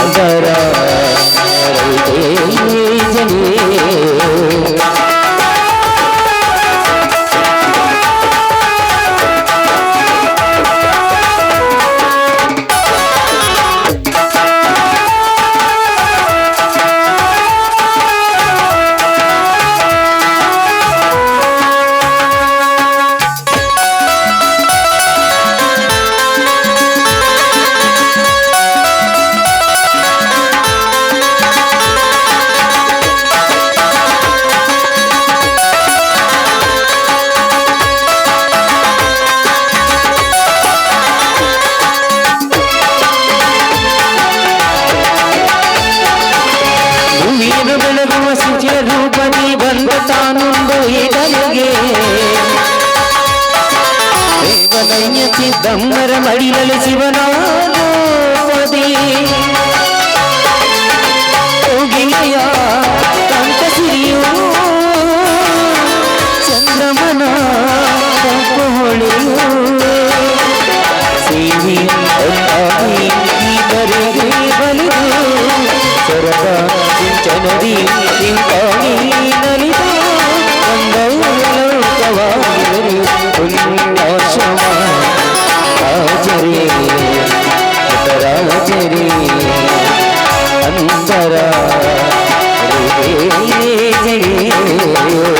सागरा ಬೆಳಗುವ ರೂಪನಿ ಬಂದ ತಾನುಂದು ಇದರಿಗೆ ದೇವನಯ್ಯ ಚಿದಂಬರ ಮಡಿಲಲು ಶಿವನಾದಿ Thank you.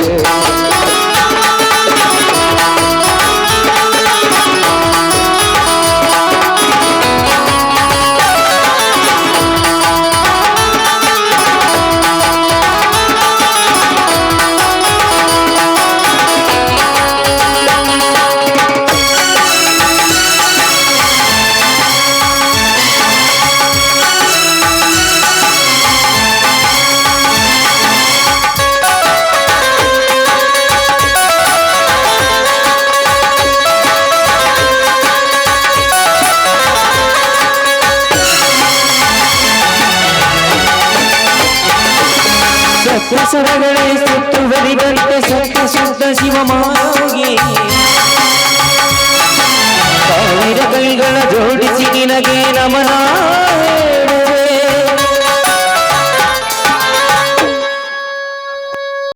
ಸತ್ಯ ಸುತ್ತು ಸುತ್ತುವರಿದಂತೆ ಸತ್ಯ ಸುತ್ತ ಶಿವಮಾಗಿ. ಸಾವಿರ ಕೈಗಳ ಜೋಡಿಸಿ ನಿನಗೆ ನಮನ